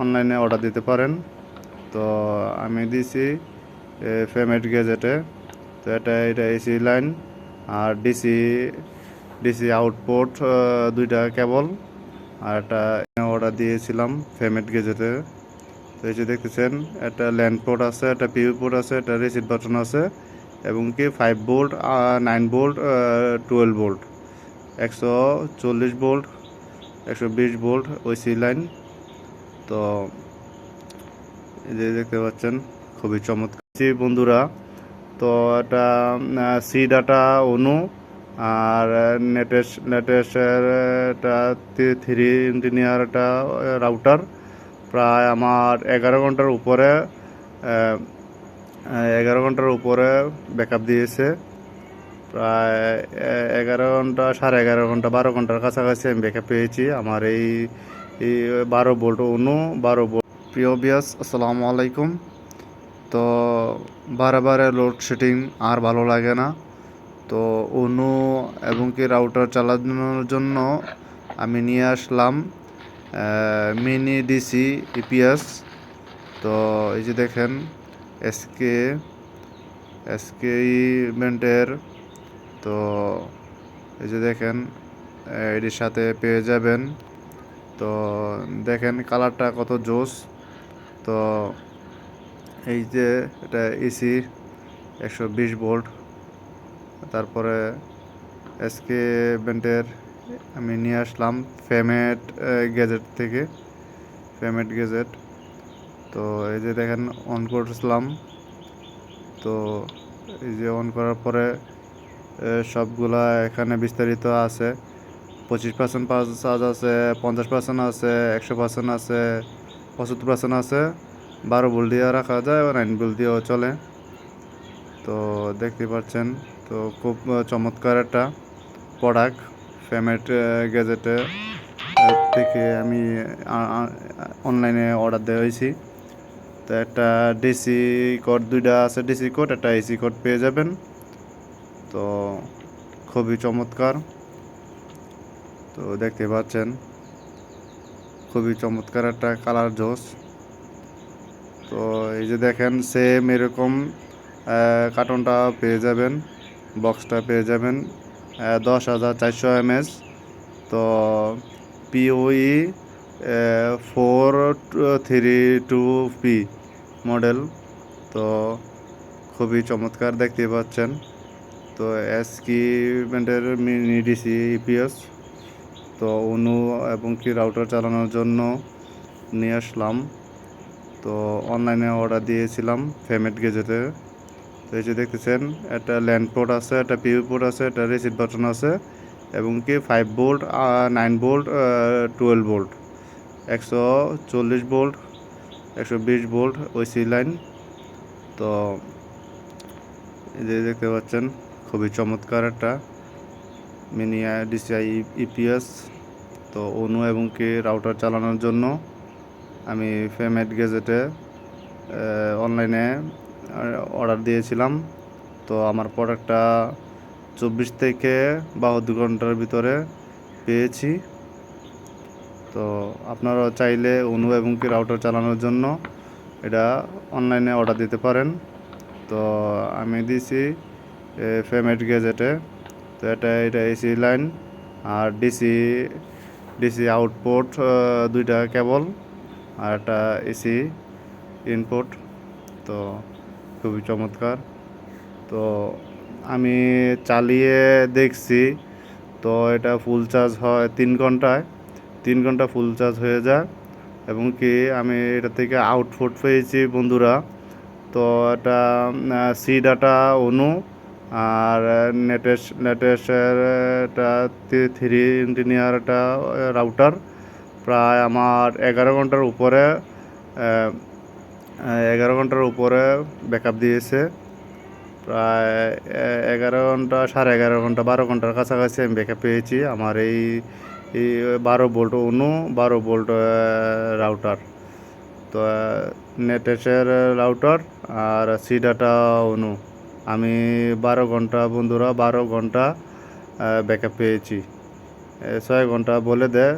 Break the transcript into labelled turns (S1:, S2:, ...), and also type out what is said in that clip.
S1: অনলাইনে অর্ডার দিতে পারেন। তো আমি দিছি পেমেন্ট গেজেটে তো এটা এটা এসি লাইন আর ডিসি ডিসি আউটপুট দুইটা কেবল আর একটা অর্ডার দিয়েছিলাম ফেমেট গেজেটে তো এই যে দেখতেছেন, একটা ল্যান্ড পোর্ট আছে, একটা পিউ পোর্ট আছে, একটা রিসিট বাটন আছে এবং কি five volt nine volt twelve volt একশো চল্লিশ বোল্ট একশো বিশ বোল্ট ওই সি লাইন তো এই যে দেখতে পাচ্ছেন, খুবই চমৎকার। বন্ধুরা, তো এটা সি ডাটা অনু আর নেটেস নেটেসের একটা থ্রি ইঞ্জিনিয়ার একটা রাউটার। প্রায় আমার এগারো ঘণ্টার উপরে এগারো ঘণ্টার উপরে ব্যাকআপ দিয়েছে। প্রায় এগারো ঘণ্টা, সাড়ে এগারো ঘণ্টা, বারো ঘণ্টার কাছাকাছি আমি ব্যাকআপ পেয়েছি। আমার এই বারো বোল্ট অনু বারো বোল্ট প্রিয় বিয়াস আসসালামু আলাইকুম। তো বারে বারে লোডশেডিং আর ভালো লাগে না। তো অনু এবং কি রাউটার চালানোর জন্য আমি নিয়ে আসলাম মিনি ডিসি ইপিএস তো এই যে দেখেন এসকে এসকে ইভেন্টের তো এই যে দেখেন এটির সাথে পেয়ে যাবেন। তো দেখেন কালারটা কত জোস। তো এই যে এটা এসি একশো বিশ ভোল্ট। তারপরে এসকে ব্যান্ডের আমি নিয়ে আসলাম ফেমেট গ্যাজেট থেকে। ফেমেট গ্যাজেট তো এই যে দেখেন অন করছিলাম। তো এই যে অন করার পরে সবগুলা এখানে বিস্তারিত আছে। পঁচিশ পার্সেন্ট চার্জ আছে, পঞ্চাশ পার্সেন্ট আছে, একশো পার্সেন্ট আছে, পঁচাত্তর পার্সেন্ট আছে। বারো ভোল্ট দিয়ে রাখা যায় বা নাইন ভোল্ট দিয়েও চলে। তো দেখতে পাচ্ছেন, তো খুব চমৎকার একটা প্রোডাক্ট ফেমেট গ্যাজেটে থেকে আমি অনলাইনে অর্ডার দেওয়া হয়েছি। তো একটা ডিসি কোড দুইটা আছে ডিসি কোড একটা এসি কোড পেয়ে যাবেন। তো খুবই চমৎকার। তো দেখতে পাচ্ছেন, খুবই চমৎকার একটা কালার জোস। তো এই যে দেখেন সেম এরকম কার্টনটা পেয়ে যাবেন বক্সটা পেয়ে যাবেন দশ হাজার চারশো এমএস। তো PoE four three two P model তো খুবই চমৎকার দেখতে পাচ্ছেন। তো এসকি ব্যান্ডের মিনি ডিসি ইপিএস তো অনু এবং কি রাউটার চালানোর জন্য নিয়ে আসলাম। তো অনলাইনে অর্ডার দিয়েছিলাম ফেমেট গেজেটে তো এই যে দেখতেছেন, একটা ল্যান্ড পোর্ট আছে, একটা পিউ পোর্ট আছে, একটা রিসিট বাটন আছে এবং কি five volt nine volt twelve volt একশো চল্লিশ বোল্ট একশো বিশ বোল্ট ওই সি লাইন তো এই যে দেখতে পাচ্ছেন, খুবই চমৎকার একটা। মিনি ডিসিআই ইপিএস তো অনু এবং কি রাউটার চালানোর জন্য আমি ফেমেট গেজেটে অনলাইনে অর্ডার দিয়েছিলাম। তো আমার প্রোডাক্টটা চব্বিশ থেকে বাহাত্তর ঘণ্টার ভিতরে পেয়েছি। তো আপনারা চাইলে অনু এবং কি রাউটার চালানোর জন্য এটা অনলাইনে অর্ডার দিতে পারেন। তো আমি দিয়েছি পেমেন্ট গেজেটে তো এটা এটা এসি লাইন আর ডিসি ডিসি আউটপুট দুইটা কেবল আর একটা এসি ইনপুট তো খুবই চমৎকার। তো আমি চালিয়ে দেখছি, তো এটা ফুল চার্জ হয় তিন ঘন্টায়। তিন ঘণ্টা ফুল চার্জ হয়ে যায় এবং কি আমি এটা থেকে আউটপুট পেয়েছি বন্ধুরা। তো এটা সি ডাটা অনু আর নেটেস নেটেসের একটা থ্রি ইঞ্জিনিয়ার একটা রাউটার। প্রায় আমার এগারো ঘণ্টার উপরে এগারো ঘণ্টার উপরে ব্যাকআপ দিয়েছে। প্রায় এগারো ঘণ্টা, সাড়ে এগারো ঘণ্টা, বারো ঘণ্টার কাছাকাছি আমি ব্যাকআপ পেয়েছি আমার এই এই বারো বোল্ট অনু, বারো বোল্ট রাউটার। তো নেটেসের রাউটার আর সি ডাটা অনু। আমি বারো ঘণ্টা বন্ধুরা বারো ঘণ্টা ব্যাকআপ পেয়েছি। ছয় ঘণ্টা বলে দেয়